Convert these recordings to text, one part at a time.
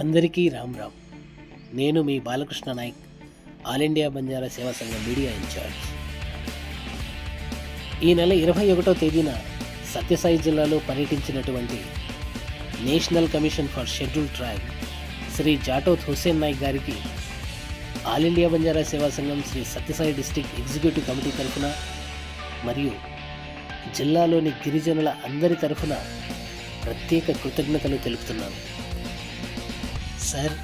అందరికీ రామ్ రామ్. నేను మీ Balakrishna Naik All India Banjara Seva Sangham media incharge ఈ నెల ఇరవై ఒకటో తేదీన సత్యసాయి జిల్లాలో పర్యటించినటువంటి national commission for schedule tribe Shri Jatoth Hussain Naik గారికి All India Banjara Seva Sangham Shri Sathyasai district executive committee తరఫున మరియు జిల్లాలోని గిరిజనుల అందరి తరఫున ప్రత్యేక కృతజ్ఞతలు తెలుపుతున్నాను. సార్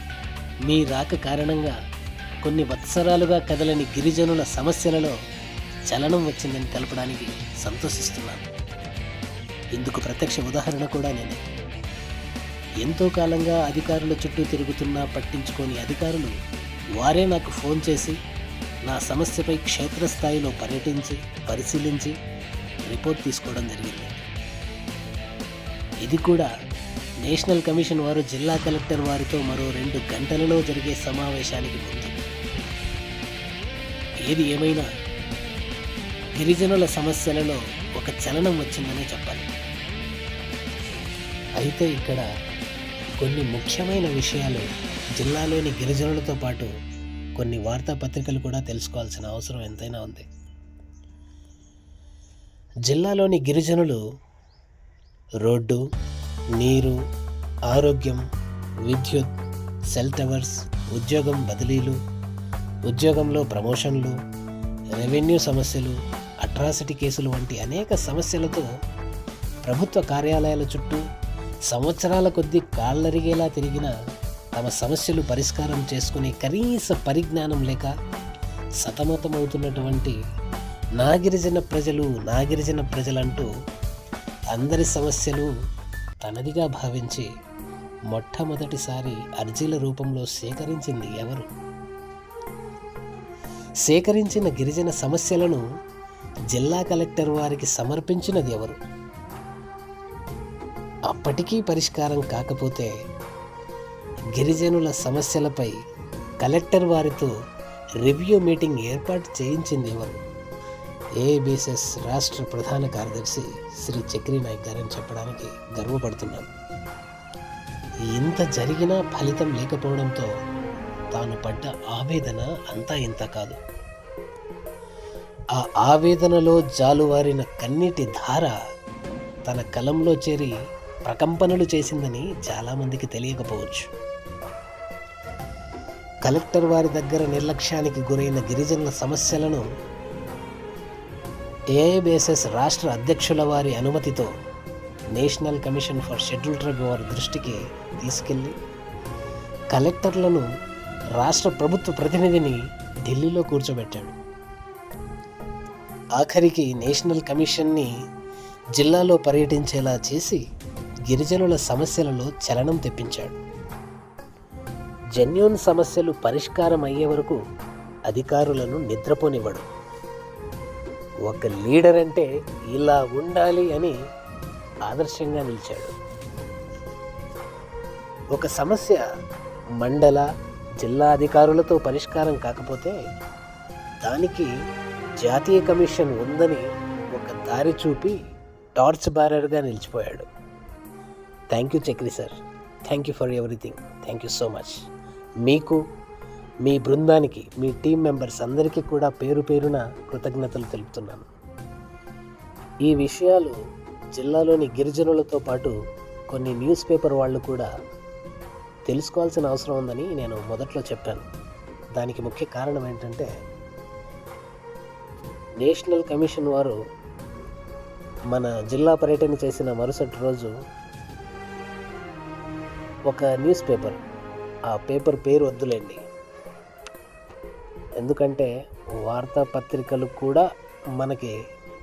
మీ రాక కారణంగా కొన్ని వత్సరాలుగా కదలని గిరిజనుల సమస్యలలో చలనం వచ్చిందని తెలపడానికి సంతోషిస్తున్నాను. ఇందుకు ప్రత్యక్ష ఉదాహరణ కూడా నేనే. ఎంతో కాలంగా అధికారుల చుట్టూ తిరుగుతున్నా పట్టించుకోని అధికారులు వారే నాకు ఫోన్ చేసి నా సమస్యపై క్షేత్రస్థాయిలో పర్యటించి పరిశీలించి రిపోర్ట్ తీసుకోవడం జరిగింది. ఇది కూడా నేషనల్ కమిషన్ వారు జిల్లా కలెక్టర్ వారితో మరో రెండు గంటలలో జరిగే సమావేశానికి ముందు. ఏది ఏమైనా గిరిజనుల సమస్యలలో ఒక చలనం వచ్చిందనే చెప్పాలి. అయితే ఇక్కడ కొన్ని ముఖ్యమైన విషయాలు జిల్లాలోని గిరిజనులతో పాటు కొన్ని వార్తాపత్రికలు కూడా తెలుసుకోవాల్సిన అవసరం ఎంతైనా ఉంది. జిల్లాలోని గిరిజనులు రోడ్డు నీరు ఆరోగ్యం విద్యుత్ సెల్ టవర్స్ ఉద్యోగం బదిలీలు ఉద్యోగంలో ప్రమోషన్లు రెవెన్యూ సమస్యలు అట్రాసిటీ కేసులు వంటి అనేక సమస్యలతో ప్రభుత్వ కార్యాలయాల చుట్టూ సంవత్సరాల కొద్దీ కాళ్ళరిగేలా తిరిగిన తమ సమస్యలు పరిష్కారం చేసుకునే కనీస పరిజ్ఞానం లేక సతమతమవుతున్నటువంటి నాగిరిజన ప్రజలు నాగిరిజన ప్రజలంటూ అందరి సమస్యలు తనదిగా భావించి మొట్టమొదటిసారి అర్జీల రూపంలో సేకరించింది ఎవరు? సేకరించిన గిరిజన సమస్యలను జిల్లా కలెక్టర్ వారికి సమర్పించినది ఎవరు? అప్పటికీ పరిష్కారం కాకపోతే గిరిజనుల సమస్యలపై కలెక్టర్ వారితో రివ్యూ మీటింగ్ ఏర్పాటు చేయించింది ఎవరు? ఏఐబిఎస్ఎస్ రాష్ట్ర ప్రధాన కార్యదర్శి శ్రీ చక్రీ నాయక్ గారని చెప్పడానికి గర్వపడుతున్నాను. ఇంత జరిగినా ఫలితం లేకపోవడంతో తాను పడ్డ ఆవేదన అంతా ఇంత కాదు. ఆ ఆవేదనలో జాలువారిన కన్నీటి ధార తన కలంలో చేరి ప్రకంపనలు చేసిందని చాలామందికి తెలియకపోవచ్చు. కలెక్టర్ వారి దగ్గర నిర్లక్ష్యానికి గురైన గిరిజనుల సమస్యలను ఏఐబిఎస్ఎస్ రాష్ట్ర అధ్యక్షుల వారి అనుమతితో national commission for schedule tribe వారి దృష్టికి తీసుకెళ్ళి కలెక్టర్లను రాష్ట్ర ప్రభుత్వ ప్రతినిధిని ఢిల్లీలో కూర్చోబెట్టాడు. ఆఖరికి నేషనల్ కమిషన్ని జిల్లాలో పర్యటించేలా చేసి గిరిజనుల సమస్యలలో చలనం తెప్పించాడు. జన్యున్ సమస్యలు పరిష్కారం అయ్యే వరకు అధికారులను నిద్రపోనివ్వడు. ఒక లీడర్ అంటే ఇలా ఉండాలి అని ఆదర్శంగా నిలిచాడు. ఒక సమస్య మండల జిల్లా అధికారులతో పరిష్కారం కాకపోతే దానికి జాతీయ కమిషన్ ఉందని ఒక దారి చూపి టార్చ్ బారర్గా నిలిచిపోయాడు. Thank you Chakri sir. Thank you for everything. Thank you so much. మీకు మీ బృందానికి మీ టీం మెంబర్స్ అందరికీ కూడా పేరు పేరున కృతజ్ఞతలు తెలుపుతున్నాను. ఈ విషయాలు జిల్లాలోని గిరిజనులతో పాటు కొన్ని న్యూస్ పేపర్ వాళ్ళు కూడా తెలుసుకోవాల్సిన అవసరం ఉందని నేను మొదట్లో చెప్పాను. దానికి ముఖ్య కారణం ఏంటంటే నేషనల్ కమిషన్ వారు మన జిల్లా పర్యటన చేసిన మరుసటి రోజు ఒక న్యూస్ పేపర్ ఆ పేపర్ పేరు వద్దులేండి. ఎందుకంటే వార్తాపత్రికలు కూడా మనకి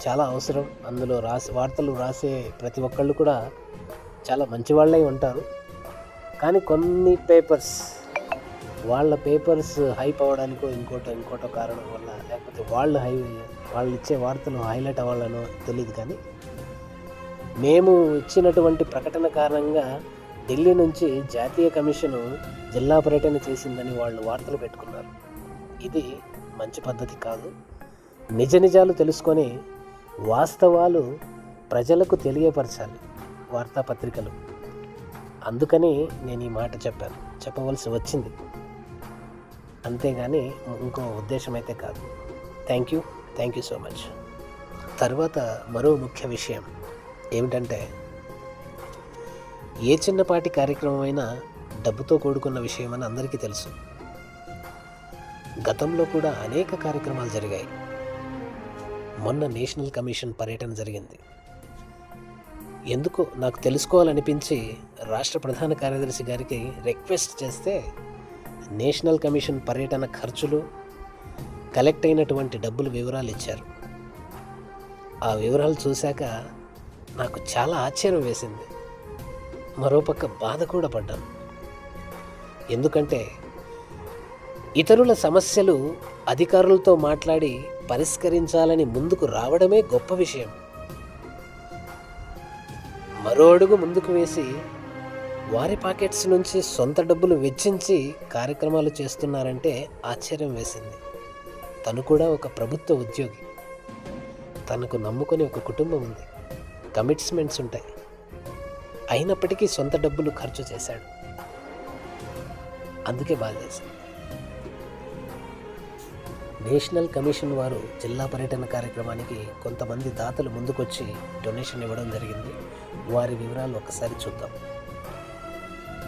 చాలా అవసరం. అందులో రాసి వార్తలు రాసే ప్రతి ఒక్కళ్ళు కూడా చాలా మంచి వాళ్ళే ఉంటారు. కానీ కొన్ని పేపర్స్ వాళ్ళ పేపర్స్ హైప్ అవ్వడానికో ఇంకోటో ఇంకోటో కారణం వల్ల లేకపోతే వాళ్ళు హై వాళ్ళు ఇచ్చే వార్తలు హైలైట్ అవ్వాలనో తెలియదు కానీ మేము ఇచ్చినటువంటి ప్రకటన కారణంగా ఢిల్లీ నుంచి జాతీయ కమిషను జిల్లా పర్యటన చేసిందని వాళ్ళు వార్తలు పెట్టుకున్నారు. ఇది మంచి పద్ధతి కాదు. నిజ నిజాలు తెలుసుకొని వాస్తవాలు ప్రజలకు తెలియపరచాలి వార్తాపత్రికలు. అందుకని నేను ఈ మాట చెప్పాను. చెప్పవలసి వచ్చింది. అంతేగాని ఇంకో ఉద్దేశం అయితే కాదు. Thank you thank you so much తర్వాత మరో ముఖ్య విషయం ఏమిటంటే ఏ చిన్నపాటి కార్యక్రమం అయినా డబ్బుతో కూడుకున్న విషయం అని అందరికీ తెలుసు. గతంలో కూడా అనేక కార్యక్రమాలు జరిగాయి. మొన్న నేషనల్ కమిషన్ పర్యటన జరిగింది. ఎందుకో నాకు తెలుసుకోవాలనిపించి రాష్ట్ర ప్రధాన కార్యదర్శి గారికి రిక్వెస్ట్ చేస్తే నేషనల్ కమిషన్ పర్యటన ఖర్చులు కలెక్ట్ అయినటువంటి డబ్బులు వివరాలు ఇచ్చారు. ఆ వివరాలు చూశాక నాకు చాలా ఆశ్చర్యం వేసింది. మరోపక్క బాధ కూడా పడ్డాను. ఎందుకంటే ఇతరుల సమస్యలు అధికారులతో మాట్లాడి పరిష్కరించాలని ముందుకు రావడమే గొప్ప విషయం. మరో అడుగు ముందుకు వేసి వారి పాకెట్స్ నుంచి సొంత డబ్బులు వెచ్చించి కార్యక్రమాలు చేస్తున్నారంటే ఆశ్చర్యం వేసింది. తను కూడా ఒక ప్రభుత్వ ఉద్యోగి. తనకు నమ్ముకొని ఒక కుటుంబం ఉంది. కమిట్స్మెంట్స్ ఉంటాయి. అయినప్పటికీ సొంత డబ్బులు ఖర్చు చేశాడు. అందుకే బాధ చేశాడు నేషనల్ కమిషన్ వారు జిల్లా పర్యటన కార్యక్రమానికి కొంతమంది దాతలు ముందుకొచ్చి డొనేషన్ ఇవ్వడం జరిగింది. వారి వివరాలు ఒకసారి చూద్దాం.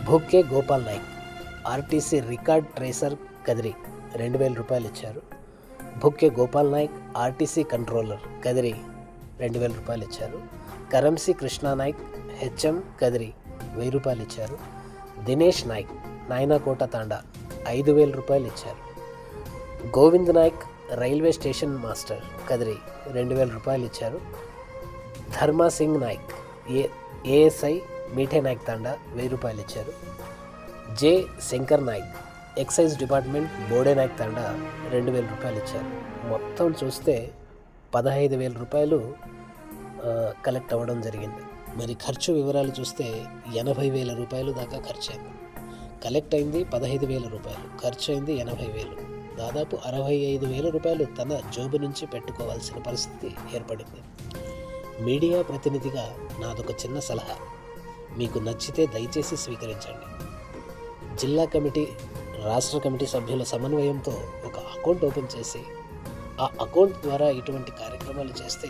Bhokke Gopal Naik RTC record tracer Kadiri రెండు వేల రూపాయలు ఇచ్చారు. భుక్కే గోపాల్ నాయక్ ఆర్టీసీ కంట్రోలర్ కదిరి రెండు వేల రూపాయలు ఇచ్చారు. కరంసి కృష్ణా నాయక్ హెచ్ఎం కదిరి వెయ్యి రూపాయలు ఇచ్చారు. దినేష్ నాయక్ నాయనాకోట తాండా ఐదు వేల రూపాయలు ఇచ్చారు. Govind Naik railway station master Kadiri రెండు వేల రూపాయలు ఇచ్చారు. ధర్మా సింగ్ నాయక్ ఏ ఏఎస్ఐ మీఠే నాయక్ తాండా వెయ్యి రూపాయలు ఇచ్చారు. J Shankar Naik excise department Bode Naik Thanda రెండు వేల రూపాయలు ఇచ్చారు. మొత్తం చూస్తే పదహైదు వేల రూపాయలు కలెక్ట్ అవ్వడం జరిగింది. మరి ఖర్చు వివరాలు చూస్తే ఎనభై వేల రూపాయలు దాకా ఖర్చు అయింది. కలెక్ట్ అయింది పదహైదు వేల రూపాయలు ఖర్చు అయింది ఎనభై వేలు. దాదాపు అరవై ఐదు వేల రూపాయలు తన జోబు నుంచి పెట్టుకోవాల్సిన పరిస్థితి ఏర్పడింది. మీడియా ప్రతినిధిగా నాదొక చిన్న సలహా. మీకు నచ్చితే దయచేసి స్వీకరించండి. జిల్లా కమిటీ రాష్ట్ర కమిటీ సభ్యుల సమన్వయంతో ఒక అకౌంట్ ఓపెన్ చేసి ఆ అకౌంట్ ద్వారా ఇటువంటి కార్యక్రమాలు చేస్తే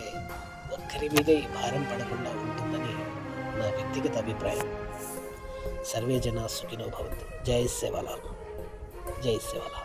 ఒక్కరి మీదే ఈ భారం పడకుండా ఉంటుందని నా వ్యక్తిగత అభిప్రాయం. సర్వే జన సుఖినో భవంతు. జై సేవలాల్ జై సేవలాల్